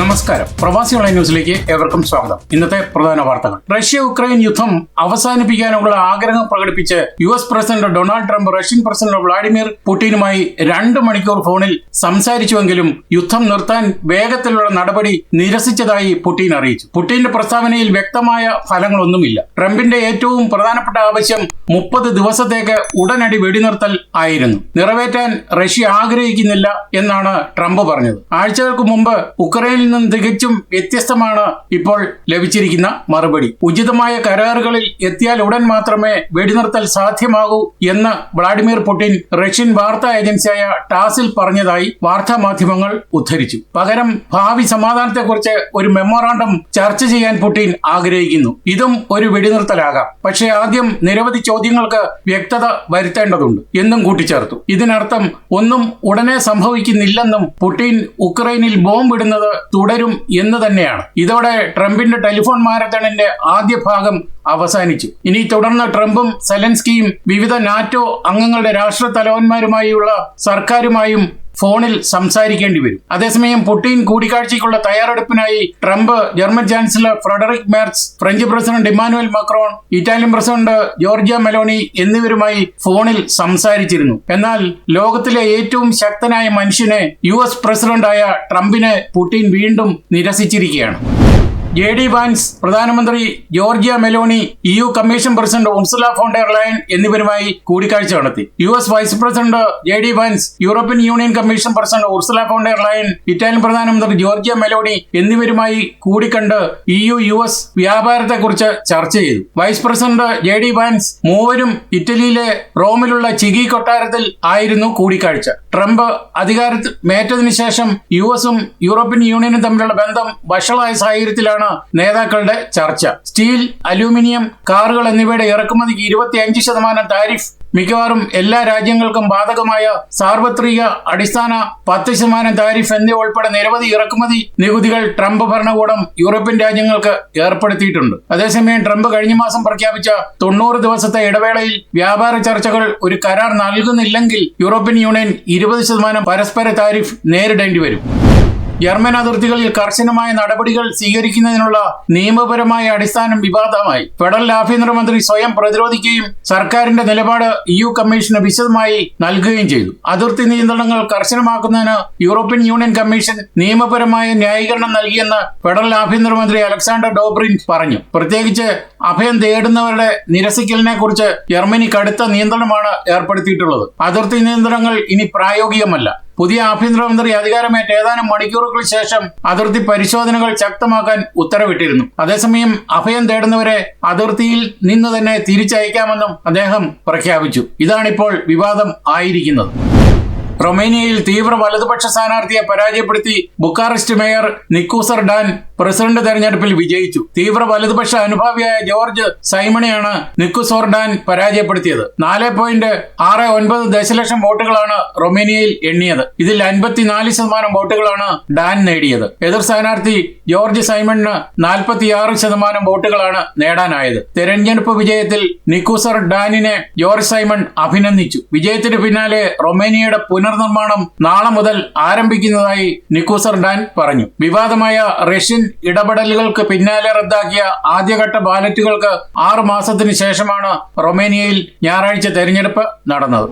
നമസ്കാരം. പ്രവാസി ഓൺലൈൻ ന്യൂസിലേക്ക് ഏവർക്കും സ്വാഗതം. ഇന്നത്തെ പ്രധാന വാർത്തകൾ. റഷ്യ ഉക്രൈൻ യുദ്ധം അവസാനിപ്പിക്കാനുള്ള ആഗ്രഹം പ്രകടിപ്പിച്ച് U S president Donald Trump Russian president Vladimir പുടിനുമായി രണ്ട് മണിക്കൂർ ഫോണിൽ സംസാരിച്ചുവെങ്കിലും യുദ്ധം നിർത്താൻ വേഗത്തിലുള്ള നടപടി നിരസിച്ചതായി പുടിൻ അറിയിച്ചു. പുടിന്റെ പ്രസ്താവനയിൽ വ്യക്തമായ ഫലങ്ങളൊന്നുമില്ല. ട്രംപിന്റെ ഏറ്റവും പ്രധാനപ്പെട്ട ആവശ്യം മുപ്പത് ദിവസത്തേക്ക് ഉടനടി വെടിനിർത്തൽ ആയിരുന്നു. നിറവേറ്റാൻ റഷ്യ ആഗ്രഹിക്കുന്നില്ല എന്നാണ് ട്രംപ് പറഞ്ഞത്. ആഴ്ചകൾക്ക് മുമ്പ് ഉക്രൈനിൽ നിന്നും തികച്ചും വ്യത്യസ്തമാണ് ഇപ്പോൾ ലഭിച്ചിരിക്കുന്ന മറുപടി. ഉചിതമായ കരാറുകളിൽ എത്തിയാൽ ഉടൻ മാത്രമേ വെടിനിർത്തൽ സാധ്യമാകൂ എന്ന് വ്ളാഡിമിർ പുടിൻ റഷ്യൻ വാർത്താ ഏജൻസിയായ ടാസിൽ പറഞ്ഞതായി വാർത്താ മാധ്യമങ്ങൾ ഉദ്ധരിച്ചു. പകരം ഭാവി സമാധാനത്തെക്കുറിച്ച് ഒരു മെമ്മോറാണ്ടം ചർച്ച ചെയ്യാൻ പുടിൻ ആഗ്രഹിക്കുന്നു. ഇതും ഒരു വെടിനിർത്തലാകാം. പക്ഷേ ആദ്യം നിരവധി ചോദ്യങ്ങൾക്ക് വ്യക്തത വരുത്തേണ്ടതുണ്ട് എന്നും കൂട്ടിച്ചേർത്തു. ഇതിനർത്ഥം ഒന്നും ഉടനെ സംഭവിക്കുന്നില്ലെന്നും പുടിൻ ഉക്രൈനിൽ ബോംബിടുന്നത് തുടരും എന്ന് തന്നെയാണ്. ഇതോടെ ട്രംപിന്റെ ടെലിഫോൺ മാരത്തണിന്റെ ആദ്യ ഭാഗം അവസാനിച്ചു. ഇനി തുടർന്ന് ട്രംപും സെലൻസ്കിയും വിവിധ നാറ്റോ അംഗങ്ങളുടെ രാഷ്ട്ര തലവന്മാരുമായുള്ള സർക്കാരുമായും ഫോണിൽ സംസാരിക്കേണ്ടി വരും. അതേസമയം പുടിൻ കൂടിക്കാഴ്ചയ്ക്കുള്ള തയ്യാറെടുപ്പിനായി Trump German chancellor Friedrich Merz French president Emmanuel Macron Italian president Giorgia Meloni എന്നിവരുമായി ഫോണിൽ സംസാരിച്ചിരുന്നു. എന്നാൽ ലോകത്തിലെ ഏറ്റവും ശക്തനായ മനുഷ്യനെ യു എസ് പ്രസിഡന്റായ ട്രംപിനെ പുടിൻ വീണ്ടും നിരസിച്ചിരിക്കുകയാണ്. ജെ ഡി വാൻസ് പ്രധാനമന്ത്രി Giorgia Meloni E U commission president Ursula von der Leyen എന്നിവരുമായി കൂടിക്കാഴ്ച നടത്തി. U S vice president J D Vance European Union commission president Ursula von der Leyen Leyen Italian പ്രധാനമന്ത്രി Giorgia Meloni എന്നിവരുമായി കൂടിക്കണ്ട് E U U S വ്യാപാരത്തെക്കുറിച്ച് ചർച്ച ചെയ്തു. Vice president J D Vance മൂവരും ഇറ്റലിയിലെ റോമിലുള്ള ചിഗി കൊട്ടാരത്തിൽ ആയിരുന്നു കൂടിക്കാഴ്ച. ട്രംപ് അധികാരത്തിൽ മേറ്റതിന് ശേഷം യു എസും യൂറോപ്യൻ യൂണിയനും തമ്മിലുള്ള ബന്ധം വഷളായ സാഹചര്യത്തിലാണ് നേതാക്കളുടെ ചർച്ച. സ്റ്റീൽ അലൂമിനിയം കാറുകൾ എന്നിവയുടെ ഇറക്കുമതിക്ക് ഇരുപത്തിയഞ്ച് ശതമാനം താരിഫ് മിക്കവാറും എല്ലാ രാജ്യങ്ങൾക്കും ബാധകമായ സാർവത്രിക അടിസ്ഥാന പത്ത് ശതമാനം താരിഫ് എന്നിവ ഉൾപ്പെടെ നിരവധി ഇറക്കുമതി നികുതികൾ ട്രംപ് ഭരണകൂടം യൂറോപ്യൻ രാജ്യങ്ങൾക്ക് ഏർപ്പെടുത്തിയിട്ടുണ്ട്. അതേസമയം ട്രംപ് കഴിഞ്ഞ മാസം പ്രഖ്യാപിച്ച തൊണ്ണൂറ് ദിവസത്തെ ഇടവേളയിൽ വ്യാപാര ചർച്ചകൾ ഒരു കരാർ നൽകുന്നില്ലെങ്കിൽ യൂറോപ്യൻ യൂണിയൻ ഇരുപത് ശതമാനം പരസ്പര താരിഫ് നേരിടേണ്ടി വരും. ജർമ്മൻ അതിർത്തികളിൽ കർശനമായ നടപടികൾ സ്വീകരിക്കുന്നതിനുള്ള നിയമപരമായ അടിസ്ഥാനം വിവാദമായി. ഫെഡറൽ ആഭ്യന്തരമന്ത്രി സ്വയം പ്രതിരോധിക്കുകയും സർക്കാരിന്റെ നിലപാട് യു കമ്മീഷന് വിശദമായി നൽകുകയും ചെയ്തു. അതിർത്തി നിയന്ത്രണങ്ങൾ കർശനമാക്കുന്നതിന് യൂറോപ്യൻ യൂണിയൻ കമ്മീഷൻ നിയമപരമായ ന്യായീകരണം നൽകിയെന്ന് ഫെഡറൽ ആഭ്യന്തരമന്ത്രി അലക്സാണ്ടർ ഡോബ്രിൻ പറഞ്ഞു. പ്രത്യേകിച്ച് അഭയം തേടുന്നവരുടെ നിരസിക്കലിനെ കുറിച്ച് ജർമ്മനി കടുത്ത നിയന്ത്രണമാണ് ഏർപ്പെടുത്തിയിട്ടുള്ളത്. അതിർത്തി നിയന്ത്രണങ്ങൾ ഇനി പ്രായോഗികമല്ല. പുതിയ ആഭ്യന്തരമന്ത്രി അധികാരമേറ്റ ഏതാനും മണിക്കൂറുകൾക്ക് ശേഷം അതിർത്തി പരിശോധനകൾ ശക്തമാക്കാൻ ഉത്തരവിട്ടിരുന്നു. അതേസമയം അഭയം തേടുന്നവരെ അതിർത്തിയിൽ നിന്ന് തന്നെ തിരിച്ചയക്കാമെന്നും അദ്ദേഹം പ്രഖ്യാപിച്ചു. ഇതാണിപ്പോൾ വിവാദം ആയിരിക്കുന്നത്. റൊമേനിയയിൽ തീവ്ര വലതുപക്ഷ സ്ഥാനാർത്ഥിയെ പരാജയപ്പെടുത്തി Bucharest mayor Nicusor Dan president തെരഞ്ഞെടുപ്പിൽ വിജയിച്ചു. തീവ്ര വലതുപക്ഷ അനുഭാവിയായ ജോർജ് സൈമണിയാണ് നിക്കുസോർ ഡാൻ പരാജയപ്പെടുത്തിയത്. നാല് പോയിന്റ് ആറ് ഒൻപത് ദശലക്ഷം വോട്ടുകളാണ് റൊമേനിയയിൽ എണ്ണിയത്. ഇതിൽ അൻപത്തിനാല് ശതമാനം വോട്ടുകളാണ് ഡാൻ നേടിയത്. എതിർ സ്ഥാനാർത്ഥി ജോർജ് സൈമണിന് നാൽപ്പത്തിയാറ് ശതമാനം വോട്ടുകളാണ് നേടാനായത്. തെരഞ്ഞെടുപ്പ് വിജയത്തിൽ നിക്കുസർ ഡാനിനെ ജോർജ് സൈമൺ അഭിനന്ദിച്ചു. വിജയത്തിന് പിന്നാലെ റൊമേനിയയുടെ പുനർനിർമ്മാണം നാളെ മുതൽ ആരംഭിക്കുന്നതായി നിക്കൂസർ ഡാൻ പറഞ്ഞു. വിവാദമായ റഷ്യൻ ഇടപെടലുകൾക്ക് പിന്നാലെ റദ്ദാക്കിയ ആദ്യഘട്ട ബാലറ്റുകൾക്ക് ആറു മാസത്തിന് ശേഷമാണ് റൊമേനിയയിൽ ഞായറാഴ്ച തെരഞ്ഞെടുപ്പ് നടന്നത്.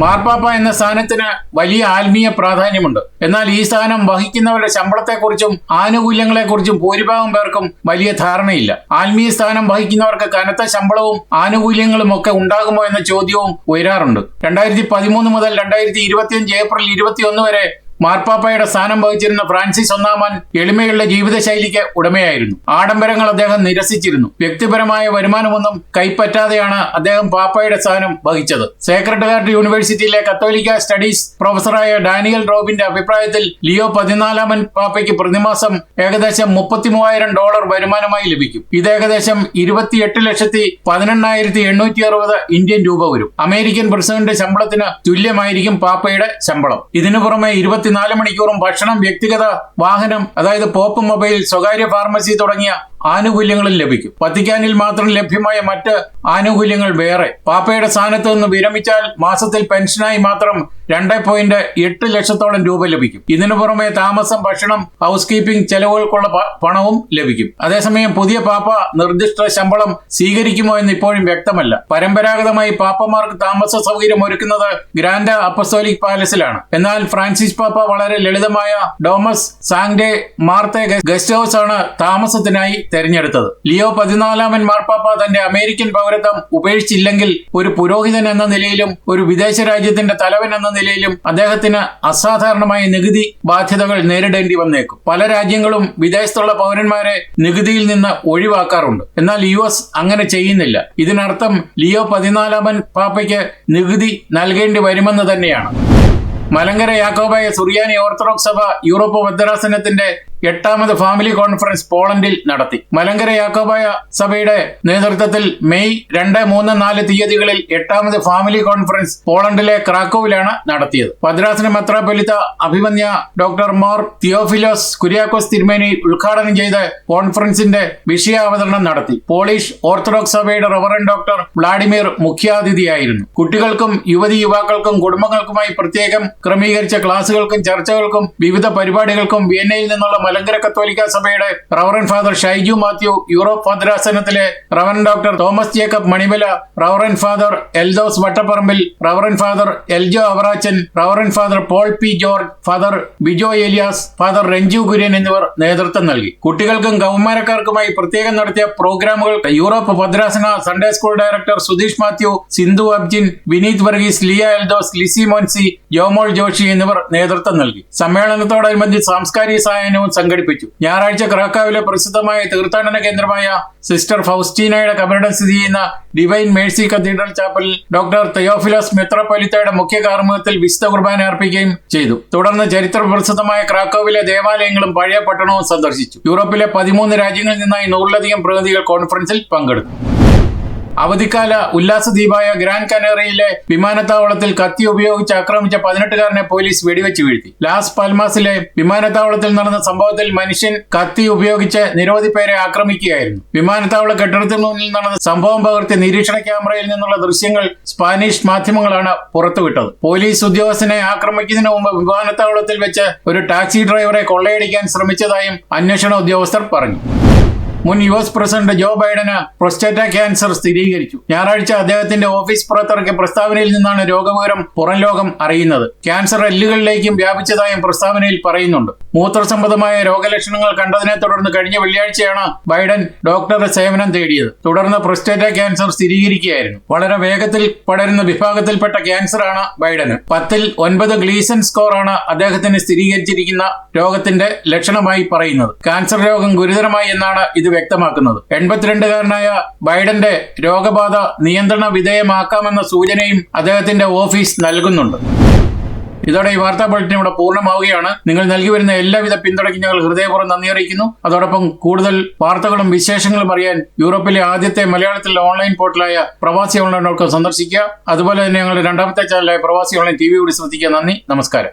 മാർപ്പാപ്പ എന്ന സ്ഥാനത്തിന് വലിയ ആത്മീയ പ്രാധാന്യമുണ്ട്. എന്നാൽ ഈ സ്ഥാനം വഹിക്കുന്നവരുടെ ശമ്പളത്തെക്കുറിച്ചും ആനുകൂല്യങ്ങളെക്കുറിച്ചും ഭൂരിഭാഗം പേർക്കും വലിയ ധാരണയില്ല. ആത്മീയ സ്ഥാനം വഹിക്കുന്നവർക്ക് കനത്ത ശമ്പളവും ആനുകൂല്യങ്ങളും ഒക്കെ ഉണ്ടാകുമോ എന്ന ചോദ്യവും ഉയരാറുണ്ട്. രണ്ടായിരത്തി പതിമൂന്ന് മുതൽ രണ്ടായിരത്തി ഇരുപത്തിയഞ്ച് ഏപ്രിൽ ഇരുപത്തിയൊന്ന് വരെ മാർപ്പാപ്പയുടെ സ്ഥാനം വഹിച്ചിരുന്ന ഫ്രാൻസിസ് ഒന്നാമൻ എളിമയുള്ള ജീവിതശൈലിക്ക് ഉടമയായിരുന്നു. ആഡംബരങ്ങൾ അദ്ദേഹം നിരസിച്ചിരുന്നു. വ്യക്തിപരമായ വരുമാനമൊന്നും കൈപ്പറ്റാതെയാണ് അദ്ദേഹം പാപ്പയുടെ സ്ഥാനം വഹിച്ചത്. സേക്രഡ് ഹാർട്ട് യൂണിവേഴ്സിറ്റിയിലെ കത്തോലിക്ക സ്റ്റഡീസ് പ്രൊഫസറായ ഡാനിയൽ റോബിന്റെ അഭിപ്രായത്തിൽ ലിയോ പതിനാലാമൻ പാപ്പയ്ക്ക് പ്രതിമാസം ഏകദേശം മുപ്പത്തിമൂവായിരം ഡോളർ വരുമാനമായി ലഭിക്കും. ഇത് ഏകദേശം ഇരുപത്തിയെട്ട് ലക്ഷത്തി പതിനെണ്ണായിരത്തി എണ്ണൂറ്റി അറുപത് ഇന്ത്യൻ രൂപ വരും. അമേരിക്കൻ പ്രസിഡന്റ് ശമ്പളത്തിന് തുല്യമായിരിക്കും പാപ്പയുടെ ശമ്പളം. ഇതിനു പുറമെ ഇരുപത്തിനാല് മണിക്കൂറും ഭക്ഷണം വ്യക്തിഗത വാഹനം അതായത് പോപ്പ് മൊബൈൽ സ്വകാര്യ ഫാർമസി തുടങ്ങിയ ആനുകൂല്യങ്ങളും ലഭിക്കും. വത്തിക്കാനിൽ മാത്രം ലഭ്യമായ മറ്റ് ആനുകൂല്യങ്ങൾ വേറെ. പാപ്പയുടെ സ്ഥാനത്ത് നിന്ന് വിരമിച്ചാൽ മാസത്തിൽ പെൻഷനായി മാത്രം രണ്ട് പോയിന്റ് എട്ട് ലക്ഷത്തോളം രൂപ ലഭിക്കും. ഇതിനു പുറമെ താമസം ഭക്ഷണം ഹൗസ് കീപ്പിംഗ് ചെലവുകൾക്കുള്ള പണവും ലഭിക്കും. അതേസമയം പുതിയ പാപ്പ നിർദ്ദിഷ്ട ശമ്പളം സ്വീകരിക്കുമോ എന്ന് ഇപ്പോഴും വ്യക്തമല്ല. പരമ്പരാഗതമായി പാപ്പമാർക്ക് താമസ സൗകര്യം ഒരുക്കുന്നത് ഗ്രാൻഡ് അപ്പസ്തോലിക് പാലസിലാണ്. എന്നാൽ ഫ്രാൻസിസ് പാപ്പ വളരെ ലളിതമായ Domus Sanctae Marthae guest house ആണ് താമസത്തിനായി തെരഞ്ഞെടുത്തത്. ലിയോ പതിനാലാമൻ മാർപ്പാപ്പ തന്റെ അമേരിക്കൻ പൗരത്വം ഉപേക്ഷിച്ചില്ലെങ്കിൽ ഒരു പുരോഹിതൻ എന്ന നിലയിലും ഒരു വിദേശ രാജ്യത്തിന്റെ തലവൻ എന്ന നിലയിലും അദ്ദേഹത്തിന് അസാധാരണമായ നികുതി ബാധ്യതകൾ നേരിടേണ്ടി വന്നേക്കും. പല രാജ്യങ്ങളും വിദേശത്തുള്ള പൗരന്മാരെ നികുതിയിൽ നിന്ന് ഒഴിവാക്കാറുണ്ട്. എന്നാൽ യു എസ് അങ്ങനെ ചെയ്യുന്നില്ല. ഇതിനർത്ഥം ലിയോ പതിനാലാമൻ പാപ്പയ്ക്ക് നികുതി നൽകേണ്ടി വരുമെന്ന് തന്നെയാണ്. മലങ്കര യാക്കോബായ സുറിയാനി ഓർത്തഡോക്സ് സഭ യൂറോപ്പ് ഭദ്രാസനത്തിന്റെ എട്ടാമത് ഫാമിലി കോൺഫറൻസ് പോളണ്ടിൽ നടത്തി. മലങ്കര യാക്കോബായ സഭയുടെ നേതൃത്വത്തിൽ മെയ് രണ്ട് മൂന്ന് നാല് തീയതികളിൽ എട്ടാമത് ഫാമിലി കോൺഫറൻസ് പോളണ്ടിലെ ക്രാക്കോവിലാണ് നടത്തിയത്. ഭദ്രാസന മെത്രാപൊലിത്ത അഭിമന്യ ഡോക്ടർ മോർ തിയോഫിലോസ് കുര്യാക്കോസ് തിരുമേനി ഉദ്ഘാടനം ചെയ്ത് കോൺഫറൻസിന്റെ വിഷയാവതരണം നടത്തി. പോളിഷ് ഓർത്തഡോക്സ് സഭയുടെ റവറൻ ഡോക്ടർ വ്ളാഡിമിർ മുഖ്യാതിഥിയായിരുന്നു. കുട്ടികൾക്കും യുവതി യുവാക്കൾക്കും കുടുംബങ്ങൾക്കുമായി പ്രത്യേകം ക്രമീകരിച്ച ക്ലാസുകൾക്കും ചർച്ചകൾക്കും വിവിധ പരിപാടികൾക്കും വിയന്നയിൽ നിന്നുള്ള മലങ്കര കത്തോലിക്ക സഭയുടെ reverend father Shaiju Mathew Europe ഭദ്രാസനത്തിലെ reverend doctor Thomas Jacob Manimala reverend father Eldhose Vattapparambil reverend father Eljo Avarachan reverend father Paul P George father Bijo Elias father Ranju Kurian എന്നിവർ നേതൃത്വം നൽകി. കുട്ടികൾക്കും കൗമാരക്കാർക്കുമായി പ്രത്യേകം നടത്തിയ പ്രോഗ്രാമുകൾ യൂറോപ്പ് ഭദ്രാസന Sunday school director Sudheesh Mathew Sindhu Abjin Vineeth Varghese Liya Eldhose Lissy Monsi Jomol Joshy എന്നിവർ നേതൃത്വം നൽകി. സമ്മേളനത്തോടനുബന്ധിച്ച് സാംസ്കാരിക സായാഹ്നവും സംഘടിപ്പിച്ചു. ഞായറാഴ്ച ക്രാക്കാവിലെ പ്രസിദ്ധമായ തീർത്ഥാടന കേന്ദ്രമായ സിസ്റ്റർ ഫൗസ്റ്റീനയുടെ കബറിടം സ്ഥിതി ചെയ്യുന്ന ഡിവൈൻ മേഴ്സി കത്തീഡ്രൽ ചാപ്പലിൽ ഡോക്ടർ തെയോഫിലോസ് മെത്രോപൊലിത്തയുടെ മുഖ്യ കാർമ്മികത്തിൽ വിശുദ്ധ കുർബാന അർപ്പിക്കുകയും ചെയ്തു. തുടർന്ന് ചരിത്ര പ്രസിദ്ധമായ ക്രാക്കോവിലെ ദേവാലയങ്ങളും പഴയ പട്ടണവും സന്ദർശിച്ചു. യൂറോപ്പിലെ പതിമൂന്ന് രാജ്യങ്ങളിൽ നിന്നായി നൂറിലധികം പ്രതിനിധികൾ കോൺഫറൻസിൽ പങ്കെടുത്തു. അവധിക്കാല ഉല്ലാസ ദ്വീപായ ഗ്രാൻഡ് കനേറയിലെ വിമാനത്താവളത്തിൽ കത്തി ഉപയോഗിച്ച് ആക്രമിച്ച പതിനെട്ടുകാരനെ പോലീസ് വെടിവെച്ച് വീഴ്ത്തി. ലാസ് പാൽമാസിലെ വിമാനത്താവളത്തിൽ നടന്ന സംഭവത്തിൽ മനുഷ്യൻ കത്തി ഉപയോഗിച്ച് നിരവധി പേരെ ആക്രമിക്കുകയായിരുന്നു. വിമാനത്താവള കെട്ടിടത്തിന് മുന്നിൽ നടന്ന സംഭവം പകർത്തി നിരീക്ഷണ ക്യാമറയിൽ നിന്നുള്ള ദൃശ്യങ്ങൾ സ്പാനിഷ് മാധ്യമങ്ങളാണ് പുറത്തുവിട്ടത്. പോലീസ് ഉദ്യോഗസ്ഥനെ ആക്രമിക്കുന്നതിന് മുമ്പ് വിമാനത്താവളത്തിൽ വെച്ച് ഒരു ടാക്സി ഡ്രൈവറെ കൊള്ളയടിക്കാൻ ശ്രമിച്ചതായും അന്വേഷണ ഉദ്യോഗസ്ഥർ പറഞ്ഞു. മുൻ യു എസ് പ്രസിഡന്റ് ജോ ബൈഡന് പ്രൊസ്റ്റേറ്റ ക്യാൻസർ സ്ഥിരീകരിച്ചു. ഞായറാഴ്ച അദ്ദേഹത്തിന്റെ ഓഫീസ് പുറത്തിറക്കിയ പ്രസ്താവനയിൽ നിന്നാണ് രോഗവിവരം പുറം ലോകം അറിയുന്നത്. ക്യാൻസർ എല്ലുകളിലേക്കും വ്യാപിച്ചതായും പ്രസ്താവനയിൽ പറയുന്നുണ്ട്. മൂത്രസംബന്ധമായ രോഗലക്ഷണങ്ങൾ കണ്ടതിനെ തുടർന്ന് കഴിഞ്ഞ വെള്ളിയാഴ്ചയാണ് ബൈഡൻ ഡോക്ടറുടെ സേവനം തേടിയത്. തുടർന്ന് പ്രൊസ്റ്റേറ്റ ക്യാൻസർ സ്ഥിരീകരിക്കുകയായിരുന്നു. വളരെ വേഗത്തിൽ പടരുന്ന വിഭാഗത്തിൽപ്പെട്ട ക്യാൻസറാണ് ബൈഡന്. പത്തിൽ ഒൻപത് ഗ്ലീസൻ സ്കോർ ആണ് അദ്ദേഹത്തിന് സ്ഥിരീകരിച്ചിരിക്കുന്ന രോഗത്തിന്റെ ലക്ഷണമായി പറയുന്നത്. ക്യാൻസർ രോഗം ഗുരുതരമായി എന്നാണ് ഇത് വ്യക്തമാക്കുന്നത്. എൺപത്തിരണ്ടുകാരനായ ബൈഡന്റെ രോഗബാധ നിയന്ത്രണ വിധേയമാക്കാമെന്ന സൂചനയും അദ്ദേഹത്തിന്റെ ഓഫീസ് നൽകുന്നുണ്ട്. ഇതോടെ ഈ വാർത്താ ബുള്ളറ്റിൻ ഇവിടെ പൂർണമാവുകയാണ്. നിങ്ങൾ നൽകി വരുന്ന എല്ലാവിധ പിന്തുണയ്ക്കും ഞങ്ങൾ ഹൃദയപൂർവം നന്ദി അറിയിക്കുന്നു. അതോടൊപ്പം കൂടുതൽ വാർത്തകളും വിശേഷങ്ങളും അറിയാൻ യൂറോപ്പിലെ ആദ്യത്തെ മലയാളത്തിൽ ഓൺലൈൻ പോർട്ടലായ പ്രവാസി ഓൺലൈൻ ഡോട്ട് സന്ദർശിക്കുക. അതുപോലെ തന്നെ ഞങ്ങളുടെ രണ്ടാമത്തെ ചാനലായ പ്രവാസി ഓൺലൈൻ ടി വി കൂടി ശ്രദ്ധിക്കുക. നന്ദി. നമസ്കാരം.